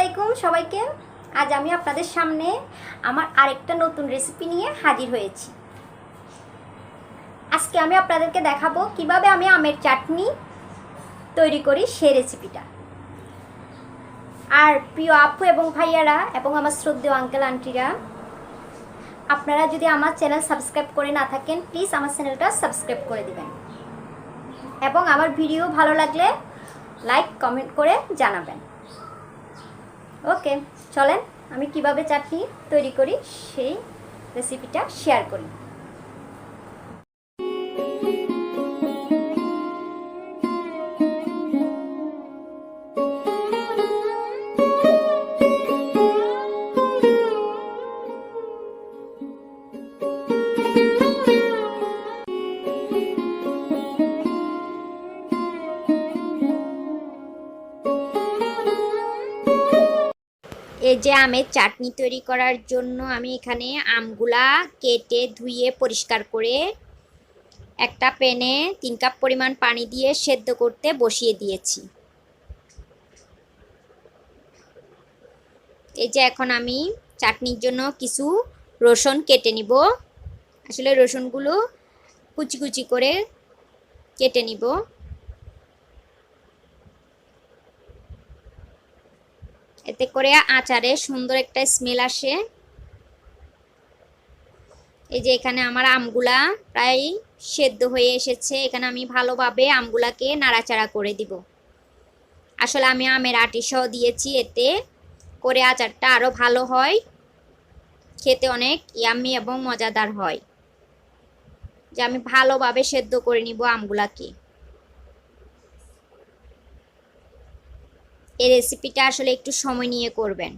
আলাইকুম সবাইকে। আজ আমি আপনাদের সামনে আমার আরেকটা নতুন রেসিপি নিয়ে হাজির হয়েছি। আজকে আমি আপনাদেরকে দেখাবো কীভাবে আমি আমের চাটনি তৈরি করি সে রেসিপিটা আর প্রিয় আপু এবং ভাইয়ারা এবং আমার শ্রদ্ধেয় আঙ্কেল আন্টিরা আপনারা যদি আমার চ্যানেল সাবস্ক্রাইব করে না থাকেন প্লিজ আমার চ্যানেলটা সাবস্ক্রাইব করে দিবেন। এবং আমার ভিডিও ভালো লাগলে লাইক কমেন্ট করে জানাবেন। ওকে চলেন আমি কীভাবে চাটনি তৈরি করি সেই রেসিপিটা শেয়ার করি। এই যে আমের চাটনি তৈরি করার জন্য আমি এখানে আমগুলা কেটে ধুয়ে পরিষ্কার করে একটা প্যানে তিন কাপ পরিমাণ পানি দিয়ে সেদ্ধ করতে বসিয়ে দিয়েছি। এই যে এখন আমি চাটনির জন্য কিছু রসুন কেটে নিব। আসলে রসুনগুলো কুচি কুচি করে কেটে নিব। এতে করে আচারে সুন্দর একটা স্মেল আসে। এই যে এখানে আমার আমগুলা প্রায় সেদ্ধ হয়ে এসেছে। এখানে আমি ভালোভাবে আমগুলাকে নাড়াচাড়া করে দিব। আসলে আমি আমের আটি সহ দিয়েছি, এতে করে আচারটা আরও ভালো হয়, খেতে অনেক ইয়াম্মি এবং মজাদার হয়। যে আমি ভালোভাবে সেদ্ধ করে নিব আমগুলাকে। এই রেসিপিটা আসলে একটু সময় নিয়ে করবেন।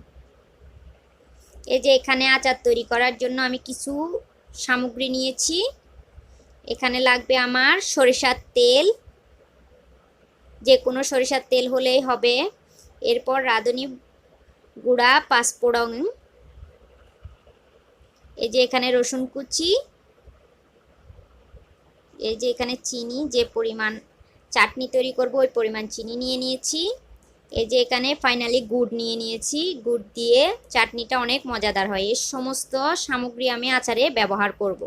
এই যে এখানে আচার তৈরি করার জন্য আমি কিছু সামগ্রী নিয়েছি। এখানে লাগবে আমার সরিষার তেল। যে কোনো সরিষার তেল হলেই হবে। এরপর রাঁধুনি গুঁড়া, পাঁচফোড়ন। এই যে এখানে রসুন কুচি। এই যে এখানে চিনি, যে পরিমাণ চাটনি তৈরি করব ওই পরিমাণ চিনি নিয়ে নিয়েছি। এই যে এখানে ফাইনালি গুড় নিয়ে নিয়েছি। গুড় দিয়ে চাটনিটা অনেক মজাদার হয়। এর সমস্ত সামগ্রী আমি আচারে ব্যবহার করব।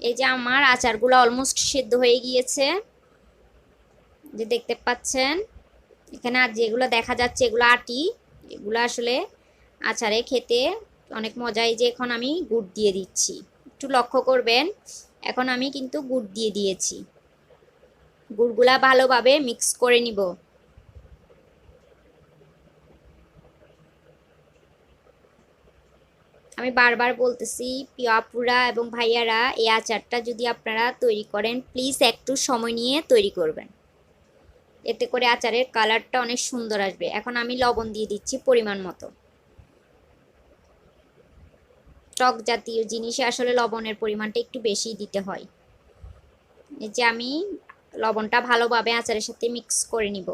এই যে আমার আচারগুলো অলমোস্ট সেদ্ধ হয়ে গিয়েছে। যে দেখতে পাচ্ছেন, এখানে আর যেগুলো দেখা যাচ্ছে, এগুলো আটি। এগুলো আসলে আচারে খেতে অনেক মজা এই যে এখন আমি গুড় দিয়ে দিচ্ছি। একটু লক্ষ্য করবেন, এখন আমি কিন্তু গুড় দিয়ে দিয়েছি। গুড়গুলা ভালোভাবে মিক্স করে নিব। আমি বারবার বলতেছি, পিয়াপুরা এবং ভাইয়ারা এই আচারটা যদি আপনারা তৈরি করেন প্লিজ একটু সময় নিয়ে তৈরি করবেন। এতে করে আচারের কালারটা অনেক সুন্দর আসবে। এখন আমি লবণ দিয়ে দিচ্ছি পরিমাণ মতো। টক জাতীয় জিনিসে আসলে লবণের পরিমাণটা একটু বেশি দিতে হয়। এই যে আমি লবণটা ভালোভাবে আচারের সাথে মিক্স করে নিব।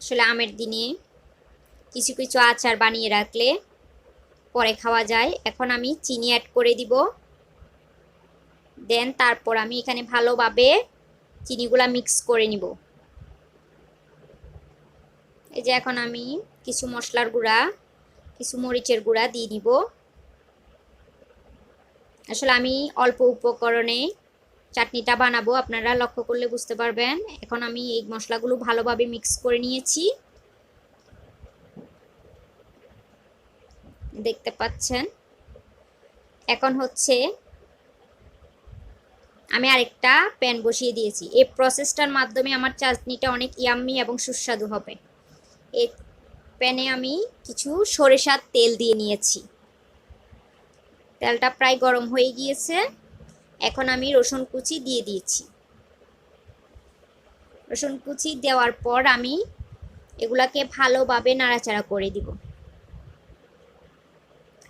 আসলে আমের দিনে কিছু কিছু আচার বানিয়ে রাখলে পরে খাওয়া যায়। এখন আমি চিনি অ্যাড করে দিব। দেন তারপর আমি এখানে ভালোভাবে চিনিগুলা মিক্স করে নিব। এই যে এখন আমি কিছু মশলার গুঁড়া, কিছু মরিচের গুঁড়া দিয়ে নিব। আসলে আমি অল্প উপকরণে চাটনিটা বানাবো, আপনারা লক্ষ্য করলে বুঝতে পারবেন। এখন আমি এই মশলাগুলো ভালোভাবে মিক্স করে নিয়েছি। দেখতে পাচ্ছেন? এখন হচ্ছে আমি আরেকটা প্যান বসিয়ে দিয়েছি। এই প্রসেসটার মাধ্যমে আমার চাটনিটা অনেক ইয়াম্মি এবং সুস্বাদু হবে। এই প্যানে আমি কিছু সরিষার তেল দিয়ে নিয়েছি। তেলটা প্রায় গরম হয়ে গিয়েছে। এখন আমি রসুন কুচি দিয়ে দিয়েছি। রসুন কুচি দেওয়ার পর আমি এগুলাকে ভালোভাবে নাড়াচাড়া করে দিব।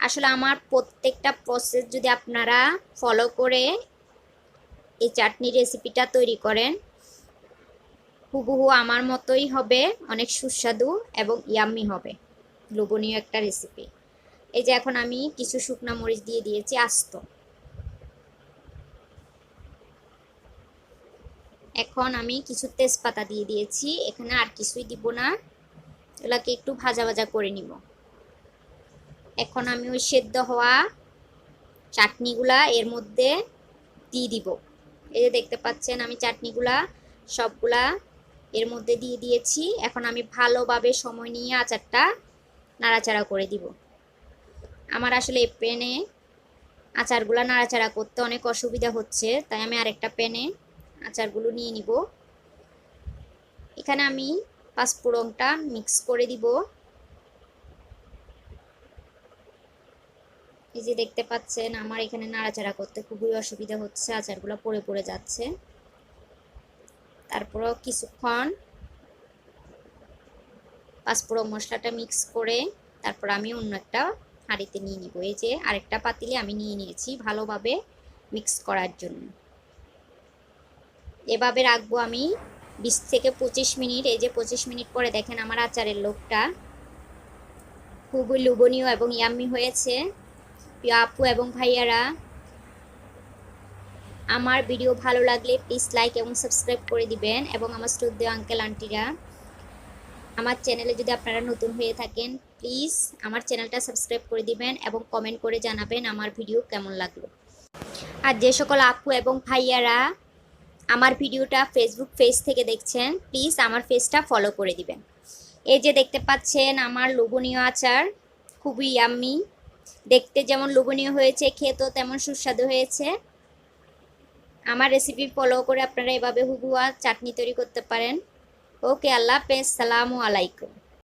আসলে আমার প্রত্যেকটা প্রসেস যদি আপনারা ফলো করে এই চাটনি রেসিপিটা তৈরি করেন, হুবহু আমার মতোই হবে, অনেক সুস্বাদু এবং ইয়াম্মি হবে। লোভনীয় একটা রেসিপি এই যে এখন আমি কিছু শুকনা মরিচ দিয়ে দিয়েছি, আস্ত। এখন আমি কিছু তেজপাতা দিয়ে দিয়েছি, এখানে আর কিছুই দিব না। এগুলাকে একটু ভাজা ভাজা করে নিব। এখন আমি ওই সেদ্ধ হওয়া চাটনিগুলা এর মধ্যে দিয়ে দিব। এই যে দেখতে পাচ্ছেন, আমি চাটনিগুলা সবগুলা এর মধ্যে দিয়ে দিয়েছি। এখন আমি ভালোভাবে সময় নিয়ে আচারটা নাড়াচাড়া করে দিব। আমার আসলে এই প্যানে আচারগুলো নাড়াচাড়া করতে অনেক অসুবিধা হচ্ছে, তাই আমি আরেকটা পেনে আচারগুলো নিয়ে নিব। এখানে আমি পাঁচফোড়নটা মিক্স করে দিব। এই যে দেখতে পাচ্ছেন, আমার এখানে নাড়াচাড়া করতে খুবই অসুবিধা হচ্ছে, আচারগুলো পড়ে পড়ে যাচ্ছে। তারপরও কিছুক্ষণ পাঁচফোড়ন মশলাটা মিক্স করে, তারপর আমি অন্য একটা হাঁড়িতে নিয়ে নিব। এই যে আরেকটা পাতিলে আমি নিয়ে নিয়েছি ভালোভাবে মিক্স করার জন্য। এভাবে রাখব আমি বিশ থেকে পঁচিশ মিনিট। এই যে পঁচিশ মিনিট পরে দেখেন আমার আচারের লোকটা খুবই লোভনীয় এবং ইয়াম্মি হয়েছে। প্রিয় আপু এবং ভাইয়ারা, আমার ভিডিও ভালো লাগলে প্লিজ লাইক এবং সাবস্ক্রাইব করে দিবেন এবং আমার শ্রদ্ধেয় আঙ্কেল আন্টিরা আমার চ্যানেলে যদি আপনারা নতুন হয়ে থাকেন প্লিজ আমার চ্যানেলটা সাবস্ক্রাইব করে দিবেন এবং কমেন্ট করে জানাবেন আমার ভিডিও কেমন লাগল। আর যে সকল আপু এবং ভাইয়ারা আমার ভিডিওটা ফেসবুক পেজ থেকে দেখছেন, প্লিজ আমার পেজটা ফলো করে দিবেন। এই যে দেখতে পাচ্ছেন আমার লোভনীয় আচার, খুবই ইয়াম্মি দেখতে যেমন লোভনীয় হয়েছে, খেতেও তেমন সুস্বাদু হয়েছে। আমার রেসিপি ফলো করে আপনারা এভাবে হুবুয়া চাটনি তৈরি করতে পারেন। ওকে আল্লাহ হাফেজ, সালামু আলাইকুম।